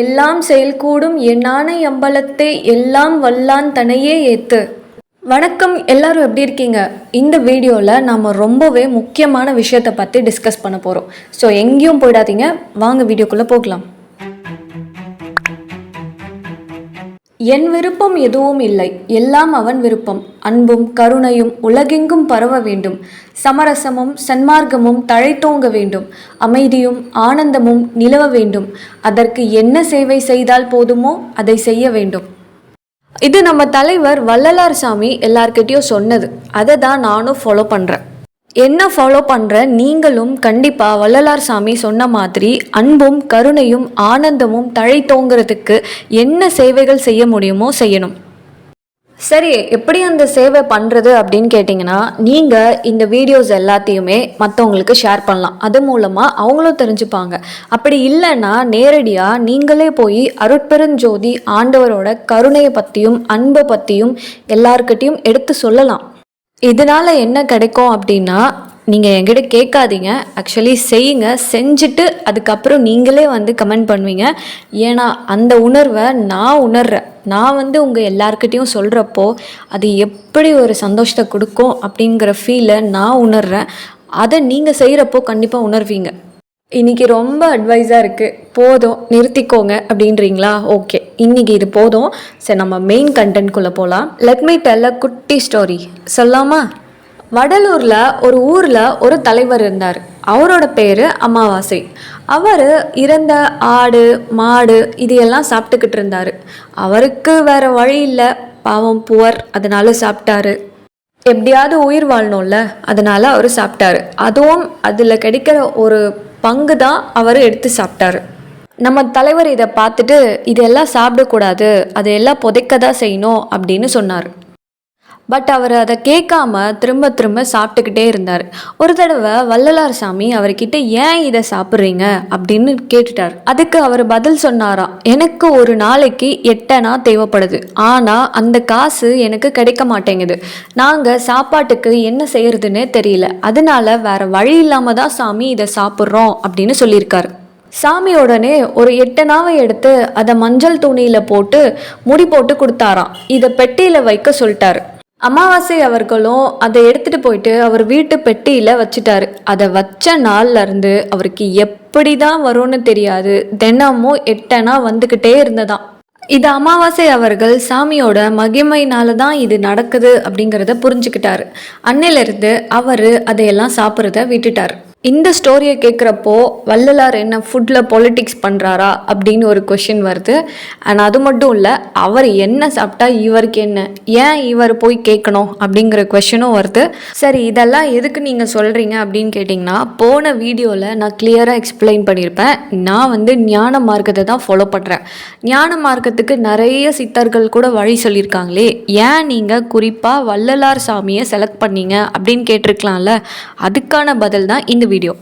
எல்லாம் செயல்கூடும் என்னான அம்பலத்தை எல்லாம் வல்லான் தனையே ஏத்து. வணக்கம் எல்லாரும் எப்படி இருக்கீங்க? இந்த வீடியோவில் நாம் ரொம்பவே முக்கியமான விஷயத்தை பற்றி டிஸ்கஸ் பண்ண போகிறோம் ஸோ எங்கேயும் போயிடாதீங்க. வாங்க வீடியோக்குள்ளே போகலாம். என் விருப்பம் எதுவும் இல்லை. எல்லாம் அவன் விருப்பம். அன்பும் கருணையும் உலகெங்கும் பரவ வேண்டும். சமரசமும் சன்மார்க்கமும் தழைத்தோங்க வேண்டும். அமைதியும் ஆனந்தமும் நிலவ வேண்டும். அதற்கு என்ன சேவை செய்தால் போதுமோ அதை செய்ய வேண்டும். இது நம்ம தலைவர் வள்ளலார் சாமி எல்லார்கிட்டயும் சொன்னது. அதை தான் நானும் ஃபாலோ பண்ணுறேன் என்ன ஃபாலோ பண்ணுற நீங்களும் கண்டிப்பாக வள்ளலார் சாமி சொன்ன மாதிரி அன்பும் கருணையும் ஆனந்தமும் தழைத்தோங்கிறதுக்கு என்ன சேவைகள் செய்ய முடியுமோ செய்யணும். சரி எப்படி அந்த சேவை பண்ணுறது அப்படின்னு கேட்டிங்கன்னா நீங்கள் இந்த வீடியோஸ் எல்லாத்தையுமே மற்றவங்களுக்கு ஷேர் பண்ணலாம். அது மூலமாக அவங்களும் தெரிஞ்சுப்பாங்க. அப்படி இல்லைன்னா நேரடியாக நீங்களே போய் அருட்பெருஞ்சோதி ஆண்டவரோட கருணையை பற்றியும் அன்பை பற்றியும் எல்லாருக்கிட்டையும் எடுத்து சொல்லலாம். இதனால் என்ன கிடைக்கும் அப்படின்னா நீங்கள் என்கிட்ட கேட்காதீங்க. ஆக்சுவலி செய்யுங்க. செஞ்சுட்டு அதுக்கப்புறம் நீங்களே வந்து கமெண்ட் பண்ணுவீங்க. ஏன்னா அந்த உணர்வை நான் உணர்றேன். நான் வந்து உங்கள் எல்லார்கிட்டேயும் சொல்கிறப்போ அது எப்படி ஒரு சந்தோஷத்தை கொடுக்கும் அப்படிங்கிற ஃபீலை நான் உணர்றேன். அதை நீங்கள் செய்கிறப்போ கண்டிப்பாக உணர்வீங்க. இன்றைக்கி ரொம்ப அட்வைஸாக இருக்குது போதும் நிறுத்திக்கோங்க அப்படின்றீங்களா? ஓகே இன்னைக்கு இது போதும். சரி நம்ம மெயின் கண்டென்ட்குள்ளே போகலாம் லெட் மீ டெல்ல குட்டி ஸ்டோரி சொல்லாமா வடலூரில் ஒரு ஊரில் ஒரு தலைவர் இருந்தார். அவரோட பேர் அமாவாசை. அவர் இறந்த ஆடு மாடு இது எல்லாம் சாப்பிட்டுக்கிட்டு இருந்தார். அவருக்கு வேறு வழி இல்லை. பாவம் புவர் அதனால சாப்பிட்டாரு. எப்படியாவது உயிர் வாழணும்ல. அதனால அவர் சாப்பிட்டாரு. அதுவும் அதில் கிடைக்கிற ஒரு பங்கு தான் அவர் எடுத்து சாப்பிட்டாரு. நம்ம தலைவர் இதை பார்த்துட்டு இதெல்லாம் சாப்பிடக்கூடாது. அதையெல்லாம் புதைக்க தான் செய்யணும் அப்படின்னு சொன்னார். பட் அவர் அதை கேட்காம திரும்ப திரும்ப சாப்பிட்டுக்கிட்டே இருந்தார். ஒரு தடவை வள்ளலார் சாமி அவர்கிட்ட ஏன் இதை சாப்பிட்றீங்க? அப்படின்னு கேட்டுட்டார். அதுக்கு அவர் பதில் சொன்னாராம் எனக்கு ஒரு நாளைக்கு எட்டனா தேவைப்படுது. ஆனால் அந்த காசு எனக்கு கிடைக்க மாட்டேங்குது. நாங்கள் சாப்பாட்டுக்கு என்ன செய்யறதுன்னே தெரியல. அதனால வேற வழி இல்லாமல் தான் சாமி இதை சாப்பிட்றோம் அப்படின்னு சொல்லியிருக்காரு. சாமி உடனே ஒரு எட்டனாவை எடுத்து அதை மஞ்சள் துணியில் போட்டு முடி போட்டு கொடுத்தாராம். இதை பெட்டியில் வைக்க சொல்லிட்டாரு. அமாவாசை அவர்களும் அதை எடுத்துட்டு போயிட்டு அவர் வீட்டு பெட்டியில் வச்சுட்டாரு. அதை வச்ச நாள்ல இருந்து அவருக்கு எப்படி தான் வரும்னு தெரியாது. தினமும் எட்டனா வந்துக்கிட்டே இருந்ததாம். இது அமாவாசை அவர்கள் சாமியோட மகிமையினால தான் இது நடக்குது அப்படிங்கிறத புரிஞ்சுக்கிட்டாரு. அன்னையிலிருந்து அவர் அதையெல்லாம் சாப்பிட்றத விட்டுட்டார். இந்த ஸ்டோரியை கேட்குறப்போ வள்ளலார் என்ன ஃபுட்டில் பொலிட்டிக்ஸ் பண்ணுறாரா அப்படின்னு ஒரு கொஷின் வருது. அண்ட் அது மட்டும் இல்லை அவர் என்ன சாப்பிட்டா இவருக்கு என்ன? ஏன் இவர் போய் கேட்கணும் அப்படிங்கிற கொஷனும் வருது. சரி இதெல்லாம் எதுக்கு நீங்கள் சொல்கிறீங்க அப்படின்னு கேட்டிங்கன்னா போன வீடியோவில் நான் கிளியராக எக்ஸ்பிளைன் பண்ணியிருப்பேன் நான் வந்து ஞான மார்க்கத்தை தான் ஃபாலோ பண்ணுறேன் ஞான மார்க்கத்துக்கு நிறைய சித்தர்கள் கூட வழி சொல்லியிருக்காங்களே ஏன் நீங்கள் குறிப்பாக வள்ளலார் சாமியை செலக்ட் பண்ணீங்க அப்படின்னு கேட்டிருக்கலாம்ல. அதுக்கான பதில் தான் இந்த வீடியோ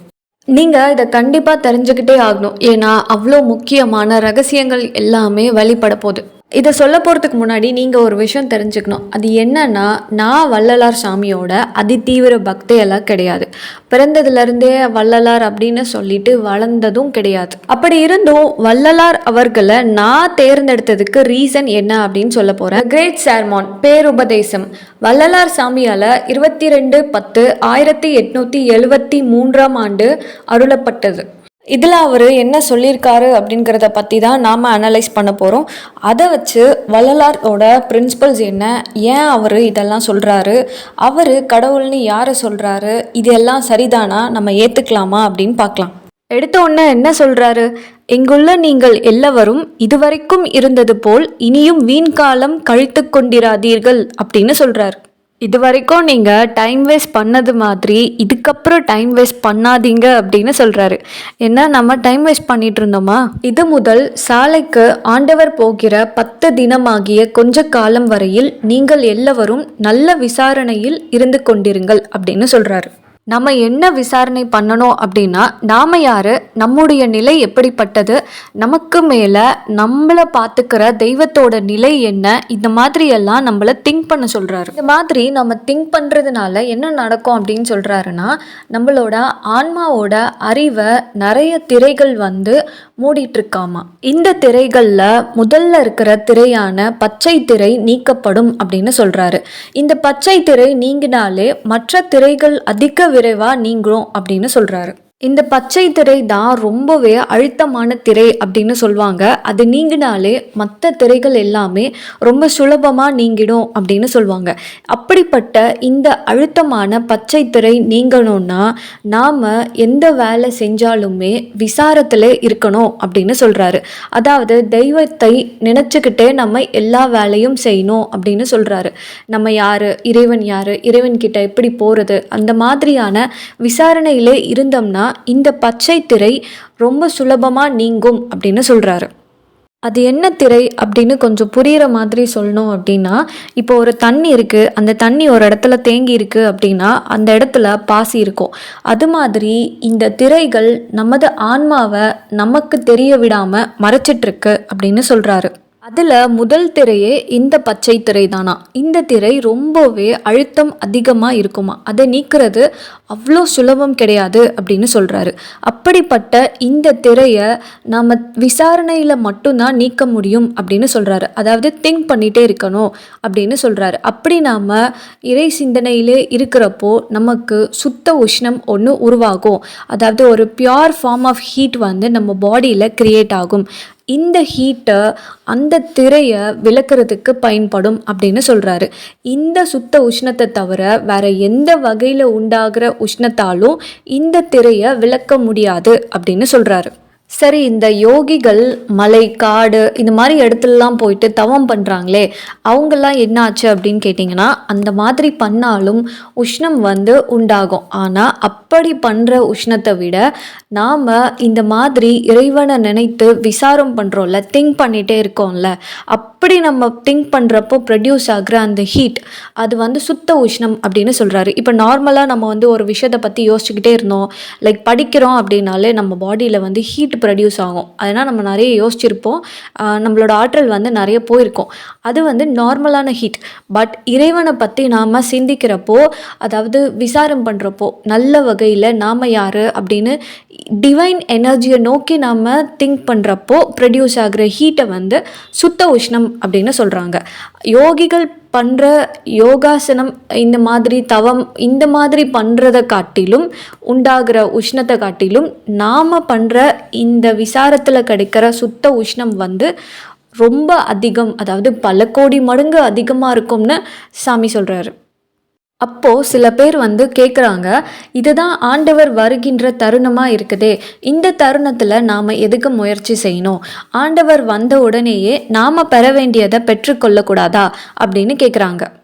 நீங்கள் இதை கண்டிப்பாக தெரிஞ்சுக்கிட்டே ஆகணும். ஏன்னா அவ்வளோ முக்கியமான ரகசியங்கள் எல்லாமே வெளிப்பட போகுது. இதை சொல்ல போகிறதுக்கு முன்னாடி நீங்கள் ஒரு விஷயம் தெரிஞ்சுக்கணும். அது என்னன்னா நான் வள்ளலார் சாமியோட அதிதீவிர பக்தையெல்லாம் கிடையாது. பிறந்ததுலேருந்தே வள்ளலார் அப்படின்னு சொல்லிட்டு வளர்ந்ததும் கிடையாது. அப்படி இருந்தும் வள்ளலார் அவர்களை நான் தேர்ந்தெடுத்ததுக்கு ரீசன் என்ன அப்படின்னு சொல்ல போகிறேன் கிரேட் சேர்மான் பேருபதேசம். வள்ளலார் சாமியால் இருபத்தி ரெண்டு பத்து ஆயிரத்தி எட்நூற்றி எழுவத்தி மூன்றாம் ஆண்டு அருளப்பட்டது. இதில் அவர் என்ன சொல்லியிருக்காரு அப்படிங்கிறத பற்றி தான் நாம் அனலைஸ் பண்ண போகிறோம் அதை வச்சு வள்ளலாரோட பிரின்சிபல்ஸ் என்ன ஏன் அவர் இதெல்லாம் சொல்கிறாரு அவர் கடவுள்னு யாரை சொல்கிறாரு இதெல்லாம் சரிதானா நம்ம ஏற்றுக்கலாமா அப்படின்னு பார்க்கலாம். எடுத்த உடனே என்ன சொல்கிறாரு இங்குள்ள நீங்கள் எல்லாவரும் இதுவரைக்கும் இருந்தது போல் இனியும் வீண் காலம் கழித்து கொண்டிராதீர்கள் அப்படின்னு சொல்கிறாரு இது வரைக்கும் நீங்கள் டைம் வேஸ்ட் பண்ணது மாதிரி இதுக்கப்புறம் டைம் வேஸ்ட் பண்ணாதீங்க அப்படின்னு சொல்கிறாரு என்ன நம்ம டைம் வேஸ்ட் பண்ணிட்டு இருந்தோமா? இது முதல் சாலைக்கு ஆண்டவர் போகிற பத்து தினமாகிய கொஞ்ச காலம் வரையில் நீங்கள் எல்லாவரும் நல்ல விசாரணையில் இருந்து கொண்டிருங்கள் அப்படின்னு சொல்கிறாரு நம்ம என்ன விசாரணை பண்ணணும் அப்படின்னா நாம் யார் நம்முடைய நிலை எப்படிப்பட்டது நமக்கு மேலே நம்மளை பார்த்துக்கிற தெய்வத்தோட நிலை என்ன இந்த மாதிரி எல்லாம் நம்மளை திங்க் பண்ண சொல்கிறாரு இந்த மாதிரி நம்ம திங்க் பண்ணுறதுனால என்ன நடக்கும் அப்படின்னு சொல்கிறாருன்னா நம்மளோட ஆன்மாவோட அறிவை நிறைய திரைகள் வந்து மூடிட்டுருக்காமா. இந்த திரைகளில் முதல்ல இருக்கிற திரையான பச்சை திரை நீக்கப்படும் அப்படின்னு சொல்கிறாரு இந்த பச்சை திரை நீங்கினாலே மற்ற திரைகள் அதிக விரைவாக நீங்கும் அப்படின்னு சொல்கிறாரு இந்த பச்சை திரை தான் ரொம்பவே அழுத்தமான திரை அப்படின்னு சொல்லுவாங்க. அது நீங்கினாலே மற்ற திரைகள் எல்லாமே ரொம்ப சுலபமாக நீங்கிடும் அப்படின்னு சொல்லுவாங்க. அப்படிப்பட்ட இந்த அழுத்தமான பச்சை திரை நீங்கணும்னா நாம் எந்த வேலை செஞ்சாலுமே விசாரத்தில் இருக்கணும் அப்படின்னு சொல்கிறாரு அதாவது தெய்வத்தை நினச்சிக்கிட்டே நம்ம எல்லா வேலையும் செய்யணும் அப்படின்னு சொல்கிறாரு நம்ம யார் இறைவன் யார் இறைவன்கிட்ட எப்படி போகிறது அந்த மாதிரியான விசாரணையிலே இருந்தோம்னா இந்த பச்சை திரை ரொம்ப சுலபமாக நீங்கும் அப்படின்னு சொல்கிறாரு அது என்ன திரை அப்படின்னு கொஞ்சம் புரிகிற மாதிரி சொல்லணும் அப்படின்னா இப்போ ஒரு தண்ணி இருக்குது அந்த தண்ணி ஒரு இடத்துல தேங்கி இருக்குது அப்படின்னா அந்த இடத்துல பாசி இருக்கும். அது மாதிரி இந்த திரைகள் நமது ஆன்மாவை நமக்கு தெரிய விடாமல் மறைச்சிட்ருக்கு அப்படின்னு சொல்கிறாரு அதில் முதல் திரையே இந்த பச்சை திரை தானா இந்த திரை ரொம்பவே அழுத்தம் அதிகமாக இருக்குமா? அதை நீக்கிறது அவ்வளோ சுலபம் கிடையாது அப்படின்னு சொல்கிறாரு அப்படிப்பட்ட இந்த திரையை நாம் விசாரணையில் மட்டும்தான் நீக்க முடியும் அப்படின்னு சொல்கிறாரு அதாவது திங்க் பண்ணிகிட்டே இருக்கணும் அப்படின்னு சொல்கிறாரு அப்படி நாம் இறை சிந்தனையிலே இருக்கிறப்போ நமக்கு சுத்த உஷ்ணம் ஒன்று உருவாகும். அதாவது ஒரு பியோர் ஃபார்ம் ஆஃப் ஹீட் வந்து நம்ம பாடியில் க்ரியேட் ஆகும். இந்த ஹீட்டை அந்த திரையை விளக்குறதுக்கு பயன்படும் அப்படின்னு சொல்கிறாரு இந்த சுத்த உஷ்ணத்தை தவிர வேற எந்த வகையில் உண்டாகிற உஷ்ணத்தாலும் இந்த திரையை விளக்க முடியாது அப்படின்னு சொல்கிறாரு சரி இந்த யோகிகள் மலை காடு இந்த மாதிரி இடத்துலலாம் போயிட்டு தவம் பண்ணுறாங்களே அவங்கெல்லாம் என்ன ஆச்சு அப்படின்னு கேட்டிங்கன்னா அந்த மாதிரி பண்ணாலும் உஷ்ணம் வந்து உண்டாகும். ஆனால் அப்படி பண்ணுற உஷ்ணத்தை விட நாம் இந்த மாதிரி இறைவனை நினைத்து விசாரம் பண்ணுறோம்ல திங்க் பண்ணிகிட்டே இருக்கோம்ல அப்படி நம்ம திங்க் பண்ணுறப்போ ப்ரொடியூஸ் ஆகிற அந்த ஹீட் அது வந்து சுத்த உஷ்ணம் அப்படின்னு சொல்கிறாரு இப்போ நார்மலாக நம்ம வந்து ஒரு விஷயத்தை பற்றி யோசிச்சுக்கிட்டே இருந்தோம் லைக் படிக்கிறோம் அப்படின்னாலே நம்ம பாடியில் வந்து ஹீட் ப்ரொடியூஸ் ஆகும். அதனால் நம்ம நிறைய யோசிச்சிருப்போம். நம்மளோட ஆற்றல் வந்து நிறைய போயிருக்கும். அது வந்து நார்மலான ஹீட் பட் இறைவனை பற்றி நாம் சிந்திக்கிறப்போ அதாவது விசாரம் பண்ணுறப்போ நல்ல வகையில் நாம் யார் அப்படின்னு டிவைன் எனர்ஜியை நோக்கி நாம் திங்க் பண்ணுறப்போ ப்ரொடியூஸ் ஆகிற ஹீட்டை வந்து சுத்த உஷ்ணம் அப்படின்னு சொல்கிறாங்க யோகிகள் பண்ணுற யோகாசனம் இந்த மாதிரி தவம் இந்த மாதிரி பண்ணுறத காட்டிலும் உண்டாகிற உஷ்ணத்தை காட்டிலும் நாம் பண்ணுற இந்த விசாரத்தில் கிடைக்கிற சுத்த உஷ்ணம் வந்து ரொம்ப அதிகம் அதாவது பல கோடி மடங்கு அதிகமாக இருக்கும்னு சாமி சொல்கிறாரு அப்போது சில பேர் வந்து கேட்குறாங்க இதுதான் ஆண்டவர் வருகின்ற தருணமாக இருக்குதே. இந்த தருணத்தில் நாம் எதுக்கு முயற்சி செய்யணும்? ஆண்டவர் வந்த உடனேயே நாம் பெற வேண்டியதை பெற்றுக்கொள்ளக்கூடாதா? அப்படின்னு கேட்குறாங்க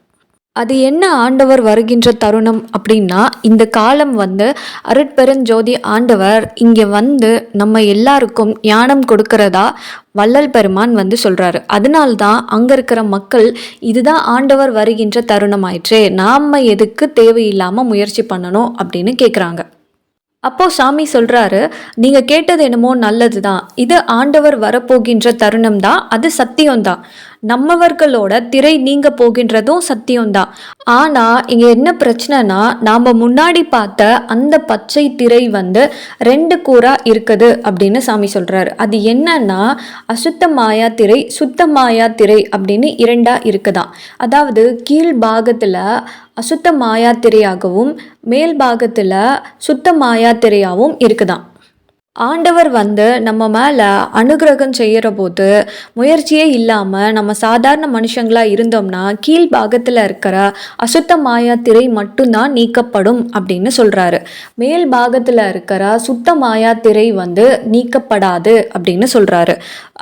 அது என்ன ஆண்டவர் வருகின்ற தருணம் அப்படின்னா இந்த காலம் வந்து அருட்பெருஞ்சோதி ஆண்டவர் இங்கே வந்து நம்ம எல்லாருக்கும் ஞானம் கொடுக்கறதா வள்ளல் பெருமான் வந்து சொல்கிறாரு அதனால்தான் அங்கே இருக்கிற மக்கள் இதுதான் ஆண்டவர் வருகின்ற தருணம் ஆயிற்றே நாம் எதுக்கு தேவையில்லாமல் முயற்சி பண்ணணும் அப்படின்னு கேட்குறாங்க அப்போ சாமி சொல்றாரு நீங்க கேட்டது என்னமோ நல்லது தான் இது ஆண்டவர் வரப்போகின்ற தருணம் தான் அது சத்தியம்தான். நம்மவர்களோட திரை நீங்க போகின்றதும் சத்தியம்தான் ஆனா இங்க என்ன பிரச்சனைனா நாம முன்னாடி பார்த்த அந்த பச்சை திரை வந்து ரெண்டு கூறா இருக்குது அப்படின்னு சாமி சொல்றாரு. அது என்னன்னா அசுத்த மாயா திரை சுத்த மாயா திரை அப்படின்னு இரண்டா இருக்குதான் அதாவது கீழ் பாகத்துல அசுத்த மாயா திரையாகவும் மேல் பாகத்துல சுத்த மாயா திரையாகவும் இருக்குதாம் ஆண்டவர் வந்து நம்ம மேலே அனுகிரகம் செய்கிற போது முயற்சியே இல்லாமல் நம்ம சாதாரண மனுஷங்களாக இருந்தோம்னா கீழ் பாகத்தில் இருக்கிற அசுத்த மாயா திரை மட்டும்தான் நீக்கப்படும் அப்படின்னு சொல்கிறாரு மேல் பாகத்தில் இருக்கிற சுத்த மாயா திரை வந்து நீக்கப்படாது அப்படின்னு சொல்கிறாரு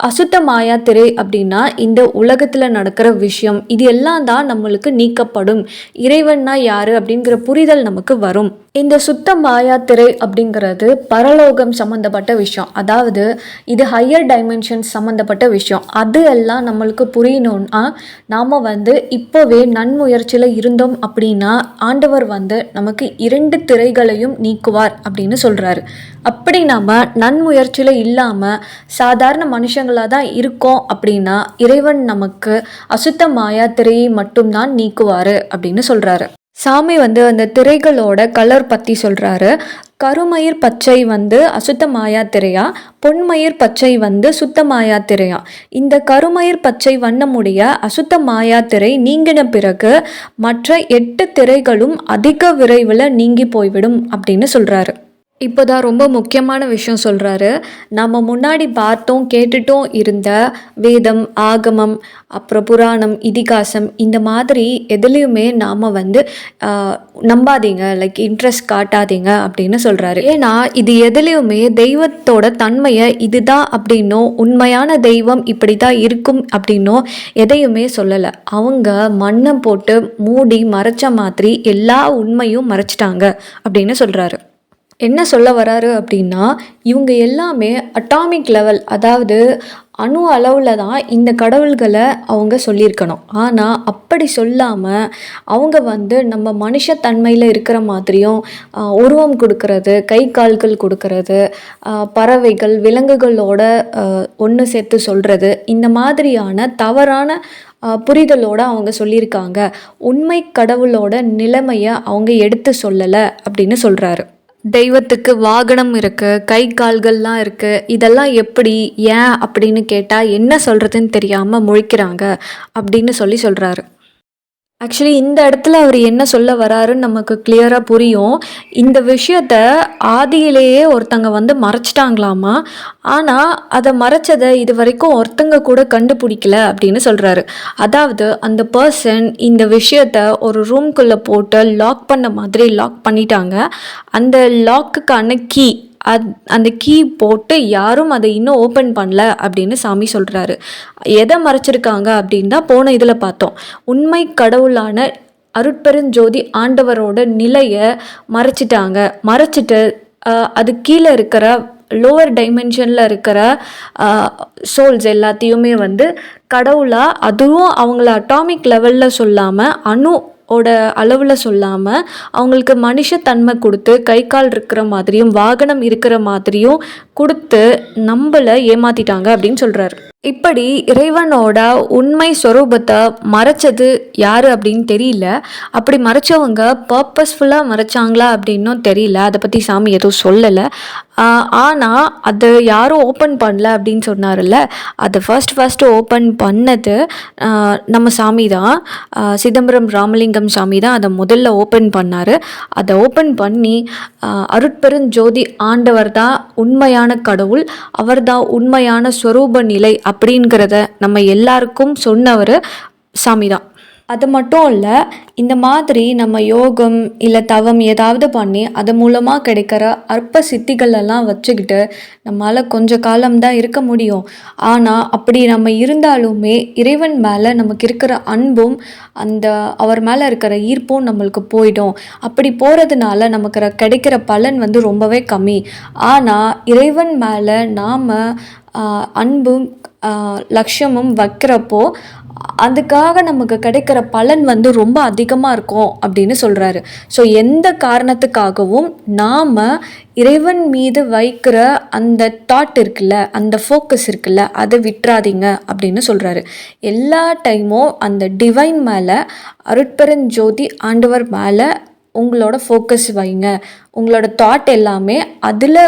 அசுத்த மாயா திரை அப்படின்னா இந்த உலகத்தில் நடக்கிற விஷயம் இது எல்லாம் தான் நம்மளுக்கு நீக்கப்படும். இறைவன்னா யார் அப்படிங்கிற புரிதல் நமக்கு வரும். இந்த சுத்த மாயாத்திரை அப்படிங்கிறது பரலோகம் சம்மந்தப்பட்ட விஷயம். அதாவது இது ஹையர் டைமென்ஷன் சம்மந்தப்பட்ட விஷயம். அது எல்லாம் நம்மளுக்கு புரியணும்னா நாம் வந்து இப்போவே நன்முயற்சியில் இருந்தோம் அப்படின்னா ஆண்டவர் வந்து நமக்கு இரண்டு திரைகளையும் நீக்குவார் அப்படின்னு சொல்கிறாரு அப்படி நாம் நன்முயற்சியில் இல்லாமல் சாதாரண மனுஷங்களாக தான் இருக்கோம் அப்படின்னா இறைவன் நமக்கு அசுத்த மாயா திரையை மட்டும்தான் நீக்குவார் அப்படின்னு சொல்கிறாரு சாமி வந்து அந்த திரைகளோட கலர் பற்றி சொல்கிறாரு கருமயிர் பச்சை வந்து அசுத்த மாயா திரையா? பொன்மயிர் பச்சை வந்து சுத்த மாயா திரையா? இந்த கருமயிர் பச்சை வண்ணமுடைய அசுத்த மாயா திரை நீங்கின பிறகு மற்ற எட்டு திரைகளும் அதிக விரைவில் நீங்கி போய்விடும் அப்படின்னு சொல்கிறாரு இப்போ தான் ரொம்ப முக்கியமான விஷயம் சொல்கிறாரு நம்ம முன்னாடி பார்த்தோம் கேட்டுட்டும் இருந்த வேதம் ஆகமம் அப்புறம் புராணம் இதிகாசம் இந்த மாதிரி எதுலேயுமே நாம் வந்து நம்பாதீங்க. லைக் இன்ட்ரெஸ்ட் காட்டாதீங்க அப்படின்னு சொல்கிறாரு ஏன்னா இது எதுலேயுமே தெய்வத்தோட தன்மையை இதுதான் அப்படின்னோ உண்மையான தெய்வம் இப்படி தான் இருக்கும் அப்படின்னோ எதையுமே சொல்லலை. அவங்க மண்ணை போட்டு மூடி மறைச்ச மாதிரி எல்லா உண்மையும் மறைச்சிட்டாங்க அப்படின்னு சொல்கிறாரு என்ன சொல்ல வராரு அப்படின்னா இவங்க எல்லாமே அட்டாமிக் லெவல் அதாவது அணு அளவில் தான் இந்த கடவுள்களை அவங்க சொல்லியிருக்கணும். ஆனால் அப்படி சொல்லாமல் அவங்க வந்து நம்ம மனுஷத்தன்மையில் இருக்கிற மாதிரியும் உருவம் கொடுக்கறது கை கால்கள் கொடுக்கறது பறவைகள் விலங்குகளோட ஒன்று சேர்த்து சொல்கிறது இந்த மாதிரியான தவறான புரிதலோடு அவங்க சொல்லியிருக்காங்க. உண்மை கடவுளோட நிலைமையை அவங்க எடுத்து சொல்லலை அப்படின்னு சொல்கிறாரு தெய்வத்துக்கு வாகனம் இருக்குது கை கால்கள்லாம் இருக்குது இதெல்லாம் எப்படி ஏன் அப்படின்னு கேட்டால் என்ன சொல்கிறதுன்னு தெரியாமல் முழிக்கிறாங்க அப்படின்னு சொல்லி சொல்கிறாரு ஆக்சுவலி இந்த இடத்துல அவர் என்ன சொல்ல வராருன்னு நமக்கு கிளியராக புரியும். இந்த விஷயத்த ஆதியிலேயே ஒருத்தங்க வந்து மறைச்சிட்டாங்களாமா? ஆனால் அதை மறைச்சதை இது வரைக்கும் ஒருத்தங்க கூட கண்டுபிடிக்கல அப்படின்னு சொல்கிறாரு அதாவது அந்த பர்சன் இந்த விஷயத்த ஒரு ரூம்குள்ளே போட்டு லாக் பண்ண மாதிரி லாக் பண்ணிட்டாங்க. அந்த லாக்குக்கான கீ அத் அந்த கீ போட்டு யாரும் அதை இன்னும் ஓப்பன் பண்ணல அப்படின்னு சாமி சொல்கிறாரு எதை மறைச்சிருக்காங்க அப்படின்னா போன இதில் பார்த்தோம். உண்மை கடவுளான அருட்பெருஞ்சோதி ஆண்டவரோட நிலையை மறைச்சிட்டாங்க. மறைச்சிட்டு அது கீழே இருக்கிற லோவர் டைமென்ஷனில் இருக்கிற சோல்ஸ் எல்லாத்தையுமே வந்து கடவுளாக அதுவும் அவங்கள அட்டாமிக் லெவலில் சொல்லாமல் அணு ஓட அளவில் சொல்லாமல் அவங்களுக்கு மனுஷத்தன்மை கொடுத்து கை கால் இருக்கிற மாதிரியும் வாகனம் இருக்கிற மாதிரியும் கொடுத்து நம்மளை ஏமாற்றிட்டாங்க அப்படின்னு சொல்கிறாரு இப்படி இறைவனோட உண்மை ஸ்வரூபத்தை மறைச்சது யார் அப்படின்னு தெரியல. அப்படி மறைச்சவங்க பர்பஸ்ஃபுல்லாக மறைச்சாங்களா அப்படின்னும் தெரியல. அதை பற்றி சாமி எதுவும் சொல்லலை. ஆனால் அதை யாரும் ஓப்பன் பண்ணல அப்படின்னு சொன்னார்ல அதை ஃபர்ஸ்ட் ஃபஸ்ட்டு ஓப்பன் பண்ணது நம்ம சாமி தான். சிதம்பரம் ராமலிங்கம் சாமி தான் அதை முதல்ல ஓப்பன் பண்ணார். அதை ஓப்பன் பண்ணி அருட்பெருஞ்சோதி ஆண்டவர் தான் உண்மையான கடவுள். அவர் தான் உண்மையான ஸ்வரூப நிலை அப்படிங்கிறத நம்ம எல்லாருக்கும் சொன்னவர் சாமி தான் அது மட்டும் இல்லை இந்த மாதிரி நம்ம யோகம் இல்லை தவம் ஏதாவது பண்ணி அது மூலமாக கிடைக்கிற அற்ப சித்திகளெல்லாம் வச்சுக்கிட்டு நம்மளால் கொஞ்ச காலம்தான் இருக்க முடியும். ஆனால் அப்படி நம்ம இருந்தாலுமே இறைவன் மேலே நமக்கு இருக்கிற அன்பும் அந்த அவர் மேலே இருக்கிற ஈர்ப்பும் நம்மளுக்கு போயிடும். அப்படி போகிறதுனால நமக்கு கிடைக்கிற பலன் வந்து ரொம்பவே கம்மி. ஆனால் இறைவன் மேலே நாம் அன்பும் லட்சியமும் வைக்கிறப்போ அதுக்காக நமக்கு கிடைக்கிற பலன் வந்து ரொம்ப அதிகமாக இருக்கும் அப்படின்னு சொல்கிறாரு ஸோ எந்த காரணத்துக்காகவும் நாம் இறைவன் மீது வைக்கிற அந்த தாட் இருக்குல்ல அந்த ஃபோக்கஸ் இருக்குல்ல அதை விட்டுறாதீங்க அப்படின்னு சொல்கிறாரு எல்லா டைமும் அந்த டிவைன் மேலே அருட்பெருஞ்சோதி ஆண்டவர் மேலே உங்களோட ஃபோக்கஸ் வைங்க. உங்களோட தாட் எல்லாமே அதில்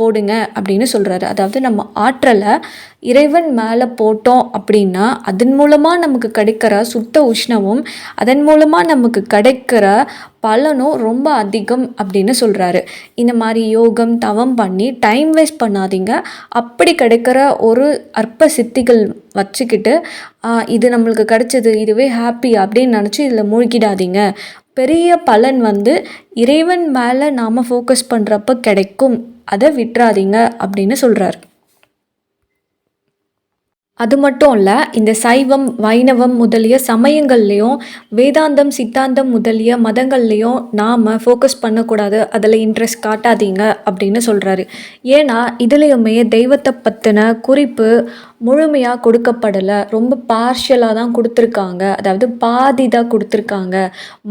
போடுங்க அப்படின்னு சொல்கிறாரு அதாவது நம்ம ஆற்றலை இறைவன் மேலே போட்டோம் அப்படின்னா அதன் மூலமாக நமக்கு கிடைக்கிற சுத்த உஷ்ணமும் அதன் மூலமாக நமக்கு கிடைக்கிற பலனும் ரொம்ப அதிகம் அப்படின்னு சொல்கிறாரு இந்த மாதிரி யோகம் தவம் பண்ணி டைம் வேஸ்ட் பண்ணாதீங்க. அப்படி கிடைக்கிற ஒரு அற்ப சித்திகள் வச்சுக்கிட்டு இது நம்மளுக்கு கிடைச்சது இதுவே ஹாப்பி அப்படின்னு நினச்சி இதில் மூழ்கிடாதீங்க. பெரிய பலன் வந்து இறைவன் மேலே நாம் ஃபோக்கஸ் பண்ணுறப்ப கிடைக்கும். அதை விட்டுறாதீங்க அப்படின்னு சொல்கிறார் அது மட்டும் இல்லை இந்த சைவம் வைணவம் முதலிய சமயங்கள்லேயும் வேதாந்தம் சித்தாந்தம் முதலிய மதங்கள்லேயும் நாம் ஃபோக்கஸ் பண்ணக்கூடாது அதில் இன்ட்ரெஸ்ட் காட்டாதீங்க அப்படின்னு சொல்கிறாரு ஏன்னா இதுலேயுமே தெய்வத்தை பற்றின குறிப்பு முழுமையாக கொடுக்கப்படலை. ரொம்ப பார்ஷியலாக தான் கொடுத்துருக்காங்க. அதாவது பாதி தான் கொடுத்துருக்காங்க.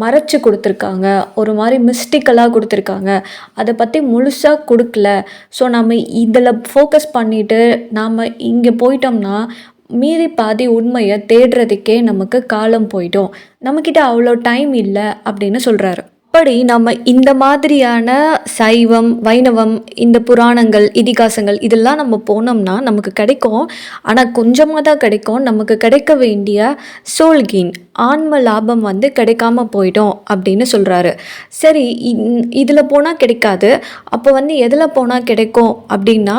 மறைச்சு கொடுத்துருக்காங்க. ஒரு மாதிரி மிஸ்டிக்கலாக கொடுத்துருக்காங்க. அதை பற்றி முழுசாக கொடுக்கல. ஸோ நம்ம இதில் ஃபோக்கஸ் பண்ணிவிட்டு நாம் இங்கே போயிட்டோம்னா மீதி பாதி உண்மையை தேடுறதுக்கே நமக்கு காலம் போயிடும். நம்மக்கிட்ட அவ்வளோ டைம் இல்லை அப்படின்னு சொல்கிறாரு அப்படி நம்ம இந்த மாதிரியான சைவம் வைணவம் இந்த புராணங்கள் இதிகாசங்கள் இதெல்லாம் நம்ம போனோம்னா நமக்கு கிடைக்கும். ஆனால் கொஞ்சமாக தான் கிடைக்கும். நமக்கு கிடைக்க வேண்டிய சோல்கீன் ஆன்ம லாபம் வந்து கிடைக்காம போயிடும் அப்படின்னு சொல்கிறாரு சரி இதில் போனால் கிடைக்காது. அப்போ வந்து எதில் போனால் கிடைக்கும் அப்படின்னா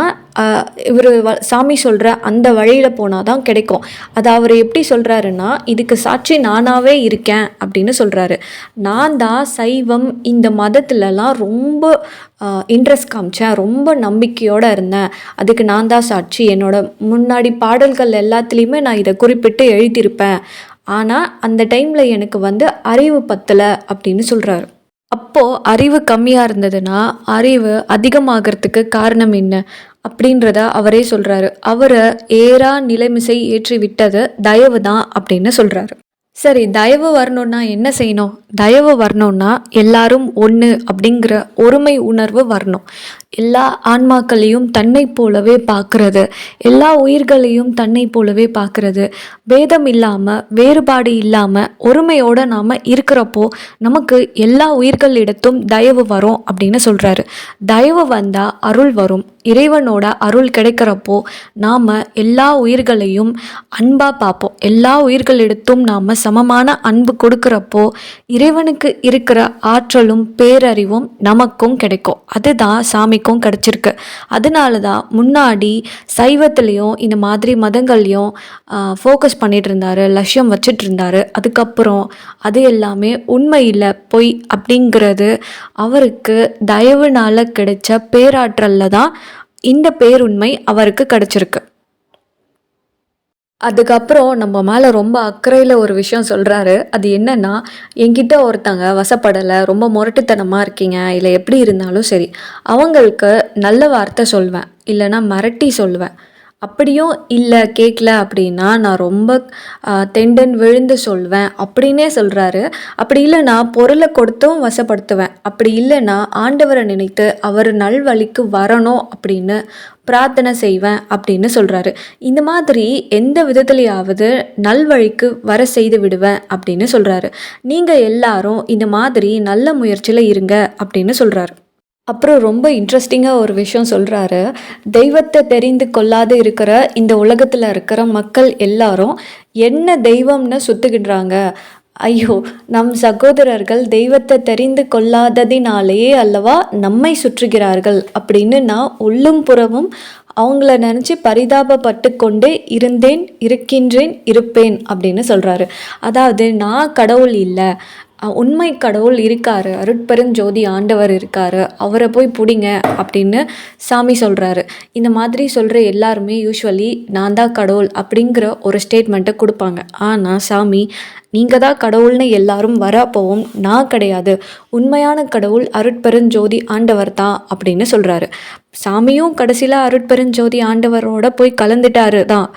இவர் சாமி சொல்கிற அந்த வழியில் போனால் தான் கிடைக்கும். அது அவர் எப்படி சொல்கிறாருன்னா இதுக்கு சாட்சி நானாகவே இருக்கேன் அப்படின்னு சொல்கிறாரு நான் தான் சைவம் இந்த மதத்துலலாம் ரொம்ப இன்ட்ரெஸ்ட் காமிச்சேன். ரொம்ப நம்பிக்கையோடு இருந்தேன். அதுக்கு நான் தான் சாட்சி. என்னோட முன்னாடி பாடல்கள் எல்லாத்துலேயுமே நான் இதை குறிப்பிட்டு எழுதியிருப்பேன். ஆனால் அந்த டைமில் எனக்கு வந்து அறிவு பத்தலை அப்படின்னு சொல்கிறாரு அப்போது அறிவு கம்மியாக இருந்ததுன்னா அறிவு அதிகமாகிறதுக்கு காரணம் என்ன அப்படின்றத அவரே சொல்கிறாரு அவரை ஏறா நிலைமிசை ஏற்றி விட்டது தயவு தான் அப்படின்னு சொல்கிறாரு சரி தயவு வரணும்னா என்ன செய்யணும்? தயவு வரணும்னா எல்லாரும் ஒன்று அப்படிங்கிற ஒருமை உணர்வு வரணும். எல்லா ஆன்மாக்களையும் தன்னை போலவே பார்க்கறது. எல்லா உயிர்களையும் தன்னை போலவே பார்க்கறது. பேதம் இல்லாமல் வேறுபாடு இல்லாமல் ஒருமையோடு நாம் இருக்கிறப்போ நமக்கு எல்லா உயிர்களிடத்தும் தயவு வரும் அப்படின்னு சொல்கிறாரு தயவு வந்தால் அருள் வரும். இறைவனோட அருள் கிடைக்கிறப்போ நாம் எல்லா உயிர்களையும் அன்பாக பார்ப்போம். எல்லா உயிர்களிடத்தும் நாம் சமமான அன்பு கொடுக்குறப்போ இறைவனுக்கு இருக்கிற ஆற்றலும் பேரறிவும் நமக்கும் கிடைக்கும். அதுதான் சாமிக்கும் கிடைச்சிருக்கு. அதனால தான் முன்னாடி சைவத்துலேயும் இந்த மாதிரி மதங்கள்லையும் ஃபோக்கஸ் பண்ணிட்டு இருந்தார் லட்சியம் வச்சுட்டு இருந்தார் அதுக்கப்புறம் அது எல்லாமே உண்மையில் பொய் அப்படிங்கிறது அவருக்கு தயவுனால் கிடைச்ச பேராற்றலில் தான் இந்த பேருண்மை அவருக்கு கிடச்சிருக்கு. அதுக்கப்புறம் நம்ம மேலே ரொம்ப அக்கறையில் ஒரு விஷயம் சொல்கிறாரு அது என்னென்னா என்கிட்ட ஒருத்தங்க வசப்படலை ரொம்ப முரட்டுத்தனமாக இருக்கீங்க இல்லை எப்படி இருந்தாலும் சரி அவங்களுக்கு நல்ல வார்த்தை சொல்வேன் இல்லைன்னா மிரட்டி சொல்வேன். அப்படியும் இல்லை கேட்கல அப்படின்னா நான் ரொம்ப தெண்டன் விழுந்து சொல்வேன். அப்படின்னே சொல்கிறாரு அப்படி இல்லைன்னா பொருளை கொடுத்தும் வசப்படுத்துவேன். அப்படி இல்லைன்னா ஆண்டவரை நினைத்து அவர் நல்வழிக்கு வரணும் அப்படின்னு பிரார்த்தனை செய்வேன் அப்படின்னு சொல்கிறாரு இந்த மாதிரி எந்த விதத்துலையாவது நல்வழிக்கு வர செய்து விடுவேன் அப்படின்னு சொல்கிறாரு நீங்கள் எல்லாரும் இந்த மாதிரி நல்ல முயற்சியில் இருங்க அப்படின்னு சொல்கிறாரு அப்புறம் ரொம்ப இன்ட்ரெஸ்டிங்காக ஒரு விஷயம் சொல்கிறாரு தெய்வத்தை தெரிந்து கொள்ளாது இருக்கிற இந்த உலகத்தில் இருக்கிற மக்கள் எல்லாரும் என்ன தெய்வம்னு சுற்றுகின்றாங்க ஐயோ நம் சகோதரர்கள் தெய்வத்தை தெரிந்து கொள்ளாததினாலேயே அல்லவா நம்மை சுற்றுகிறார்கள் அப்படின்னு நான் உள்ளும் புறமும் அவங்கள நினச்சி பரிதாபப்பட்டு கொண்டே இருந்தேன் இருக்கின்றேன் இருப்பேன் அப்படின்னு சொல்கிறாரு அதாவது நான் கடவுள் இல்லை உண்மை கடவுள் இருக்கார். அருட்பெருஞ்சோதி ஆண்டவர் இருக்கார். அவரை போய் பிடிங்க அப்படின்னு சாமி சொல்கிறாரு இந்த மாதிரி சொல்கிற எல்லாருமே யூஸ்வலி நான் தான் கடவுள் அப்படிங்கிற ஒரு ஸ்டேட்மெண்ட்டை கொடுப்பாங்க. ஆனால் சாமி நீங்கள் தான் கடவுள்னு எல்லாரும் வரப்போவும் நான் கிடையாது. உண்மையான கடவுள் அருட்பெருஞ்சோதி ஆண்டவர் தான் அப்படின்னு சொல்கிறாரு சாமியும் கடைசியில் அருட்பெருஞ்சோதி ஆண்டவரோட போய் கலந்துட்டாரு தான்.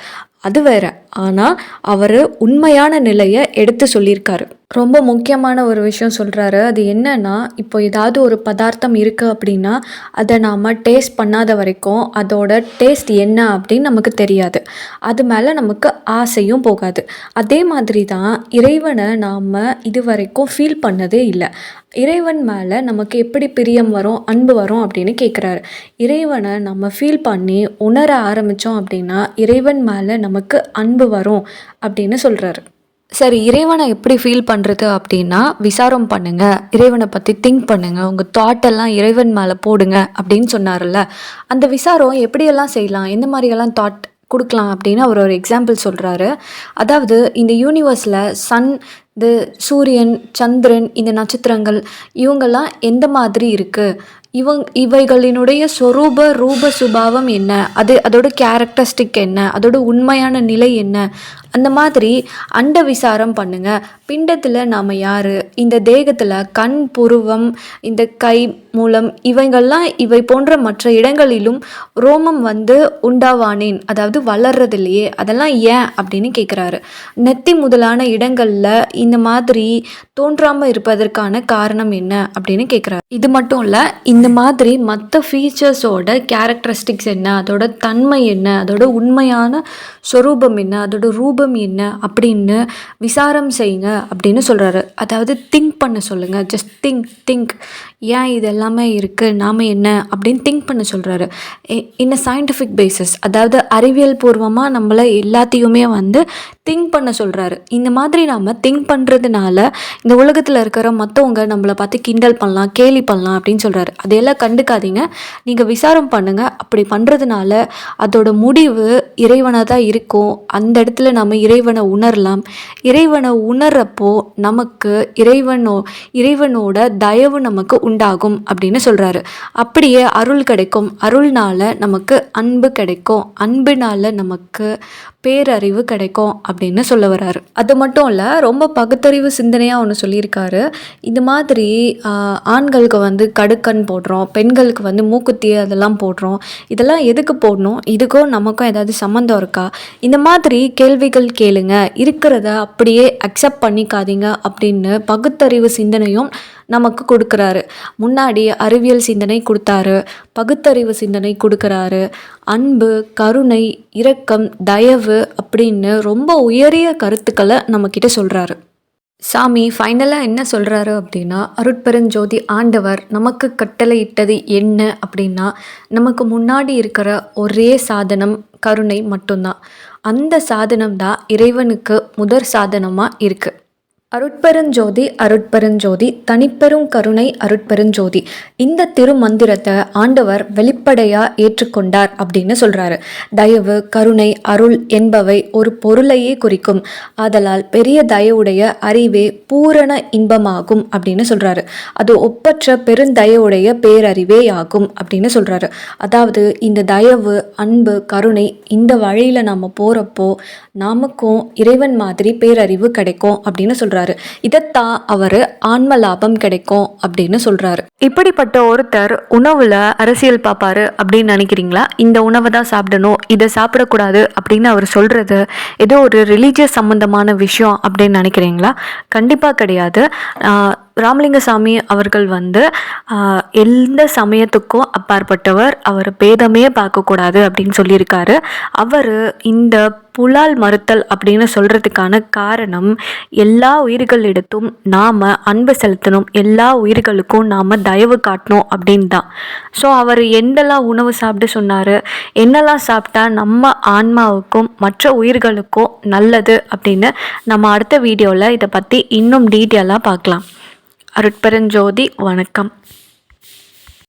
அது வேற. ஆனால் அவர் உண்மையான நிலையை எடுத்து சொல்லியிருக்காரு. ரொம்ப முக்கியமான ஒரு விஷயம் சொல்கிறாரு அது என்னன்னா இப்போ ஏதாவது ஒரு பதார்த்தம் இருக்குது அப்படின்னா அதை நாம் டேஸ்ட் பண்ணாத வரைக்கும் அதோட டேஸ்ட் என்ன அப்படின்னு நமக்கு தெரியாது. அது மேலே நமக்கு ஆசையும் போகாது. அதே மாதிரி தான் இறைவனை நாம் இது வரைக்கும் ஃபீல் பண்ணதே இல்லை. இறைவன் மேலே நமக்கு எப்படி பிரியம் வரும் அன்பு வரும் அப்படின்னு கேட்குறாரு இறைவனை நம்ம ஃபீல் பண்ணி உணர ஆரம்பித்தோம் அப்படின்னா இறைவன் மேலே நமக்கு அன்பு வரும் அப்படின்னு சொல்கிறாரு சரி இறைவனை எப்படி ஃபீல் பண்ணுறது அப்படின்னா விசாரம் பண்ணுங்கள் இறைவனை பற்றி திங்க் பண்ணுங்கள் உங்கள் தாட்டெல்லாம் இறைவன் மேலே போடுங்க அப்படின்னு சொன்னார்ல அந்த விசாரம் எப்படியெல்லாம் செய்யலாம்? எந்த மாதிரியெல்லாம் தாட் கொடுக்கலாம் அப்படின்னு அவர் ஒரு எக்ஸாம்பிள் சொல்கிறாரு அதாவது இந்த யூனிவர்ஸில் சன் இது சூரியன் சந்திரன் இந்த நட்சத்திரங்கள் இவங்கெல்லாம் எந்த மாதிரி இருக்குது இவங் இவைகளினுடைய சொரூப ரூப சுபாவம் என்ன? அது அதோட கேரக்டரிஸ்டிக் என்ன? அதோட உண்மையான நிலை என்ன? அந்த மாதிரி அண்ட விசாரம் பண்ணுங்க. பிண்டத்தில் நாம் யார்? இந்த தேகத்தில் கண் புருவம் இந்த கை மூலம் இவைகள்லாம் இவை போன்ற மற்ற இடங்களிலும் ரோமம் வந்து உண்டாவானேன். அதாவது வளர்றதில்லையே. அதெல்லாம் ஏன்? அப்படின்னு கேட்குறாரு நெத்தி முதலான இடங்களில் இந்த மாதிரி தோன்றாமல் இருப்பதற்கான காரணம் என்ன? அப்படின்னு கேட்குறாரு இது மட்டும் இல்லை இந்த இந்த மாதிரி மற்ற ஃபீச்சர்ஸோட கேரக்டரிஸ்டிக்ஸ் என்ன? அதோட தன்மை என்ன? அதோட உண்மையான சொரூபம் என்ன? அதோட ரூபம் என்ன? அப்படின்னு விசாரம் செய்யுங்க அப்படின்னு சொல்கிறாரு அதாவது திங்க் பண்ண சொல்லுங்கள் ஜஸ்ட் திங்க் திங்க் ஏன் இது எல்லாமே இருக்குது நாம் என்ன? அப்படின்னு திங்க் பண்ண சொல்கிறாரு இன்ன சயின்டிஃபிக் பேசிஸ் அதாவது அறிவியல் பூர்வமாக நம்மளை எல்லாத்தையுமே வந்து திங்க் பண்ண சொல்கிறாரு இந்த மாதிரி நாம் திங்க் பண்ணுறதுனால இந்த உலகத்தில் இருக்கிற மற்றவங்க நம்மளை பார்த்து கிண்டல் பண்ணலாம் கேலி பண்ணலாம் அப்படின்னு சொல்கிறாரு அதையெல்லாம் கண்டுக்காதீங்க. நீங்கள் விசாரம் பண்ணுங்கள் அப்படி பண்ணுறதுனால அதோட முடிவு இறைவனாக தான் இருக்கும். அந்த இடத்துல நம்ம இறைவனை உணரலாம். இறைவனை உணர்றப்போ நமக்கு இறைவனோ இறைவனோட தயவு நமக்கு உண்டாகும் அப்படின்னு சொல்கிறாரு அப்படியே அருள் கிடைக்கும். அருள்னால நமக்கு அன்பு கிடைக்கும். அன்புனால நமக்கு பேரறிவு கிடைக்கும் அப்படின்னு சொல்ல வர்றாரு. அது மட்டும் இல்லை ரொம்ப பகுத்தறிவு சிந்தனையாக ஒன்று சொல்லியிருக்காரு. இது மாதிரி ஆண்களுக்கு வந்து கடுக்கன் போடுறோம் பெண்களுக்கு வந்து மூக்குத்தி அதெல்லாம் போடுறோம். இதெல்லாம் எதுக்கு போடணும்? இதுக்கும் நமக்கும் ஏதாவது சம்மந்தம் இருக்கா? இந்த மாதிரி கேள்விகள் கேளுங்க. இருக்கிறத அப்படியே அக்செப்ட் பண்ணிக்காதீங்க அப்படின்னு பகுத்தறிவு சிந்தனையும் நமக்கு கொடுக்குறாரு. முன்னாடி அறிவியல் சிந்தனை கொடுத்தாரு பகுத்தறிவு சிந்தனை கொடுக்குறாரு. அன்பு கருணை இரக்கம் தயவு அப்படின்னு ரொம்ப உயரிய கருத்துக்களை நம்மக்கிட்ட சொல்கிறாரு சாமி ஃபைனலாக என்ன சொல்கிறாரு அப்படின்னா அருட்பெருஞ்சோதி ஆண்டவர் நமக்கு கட்டளையிட்டது என்ன அப்படின்னா நமக்கு முன்னாடி இருக்கிற ஒரே சாதனம் கருணை மட்டும்தான். அந்த சாதனம் தான் இறைவனுக்கு முதற் சாதனமாக இருக்குது அருட்பெருஞ்சோதி அருட்பெருஞ்சோதி தனிப்பெரும் கருணை அருட்பெருஞ்சோதி. இந்த திருமந்திரத்தை ஆண்டவர் வெளிப்படையாக ஏற்றுக்கொண்டார் அப்படின்னு சொல்கிறாரு தயவு கருணை அருள் என்பவை ஒரு பொருளையே குறிக்கும். ஆதலால் பெரிய தயவுடைய அறிவே பூரண இன்பமாகும் அப்படின்னு சொல்கிறாரு அது ஒப்பற்ற பெருந்தயவுடைய பேரறிவே ஆகும் அப்படின்னு சொல்கிறாரு அதாவது இந்த தயவு அன்பு கருணை இந்த வழியில் நாம் போகிறப்போ நமக்கும் இறைவன் மாதிரி பேரறிவு கிடைக்கும் அப்படின்னு சொல்கிறாரு இதைத்தான் அவர் ஆன்ம லாபம் கிடைக்கும் அப்படின்னு சொல்கிறாரு இப்படிப்பட்ட ஒருத்தர் உணவில் அரசியல் பார்ப்பாரு அப்படின்னு நினைக்கிறீங்களா? இந்த உணவை தான் சாப்பிடணும் இதை சாப்பிடக்கூடாது அப்படின்னு அவர் சொல்கிறது ஏதோ ஒரு ரிலீஜியஸ் சம்மந்தமான விஷயம் அப்படின்னு நினைக்கிறீங்களா? கண்டிப்பாக கிடையாது. ராமலிங்கசாமி அவர்கள் வந்து எந்த சமயத்துக்கும் அப்பாற்பட்டவர் அவர் பேதமே பார்க்கக்கூடாது அப்படின்னு சொல்லியிருக்காரு. அவர் இந்த புலால் மறுத்தல் அப்படின்னு சொல்கிறதுக்கான காரணம் எல்லா உயிர்களிடத்தும் நாம் அன்பு செலுத்தணும் எல்லா உயிர்களுக்கும் நாம் தயவு காட்டணும் அப்படின்னு தான். ஸோ அவர் எந்தெல்லாம் உணவு சாப்பிட சொன்னார் என்னெல்லாம் சாப்பிட்டா நம்ம ஆன்மாவுக்கும் மற்ற உயிர்களுக்கும் நல்லது அப்படின்னு நம்ம அடுத்த வீடியோவில் இதை பற்றி இன்னும் டீட்டெயிலாக பார்க்கலாம். அருட்பெருஞ்சோதி வணக்கம்.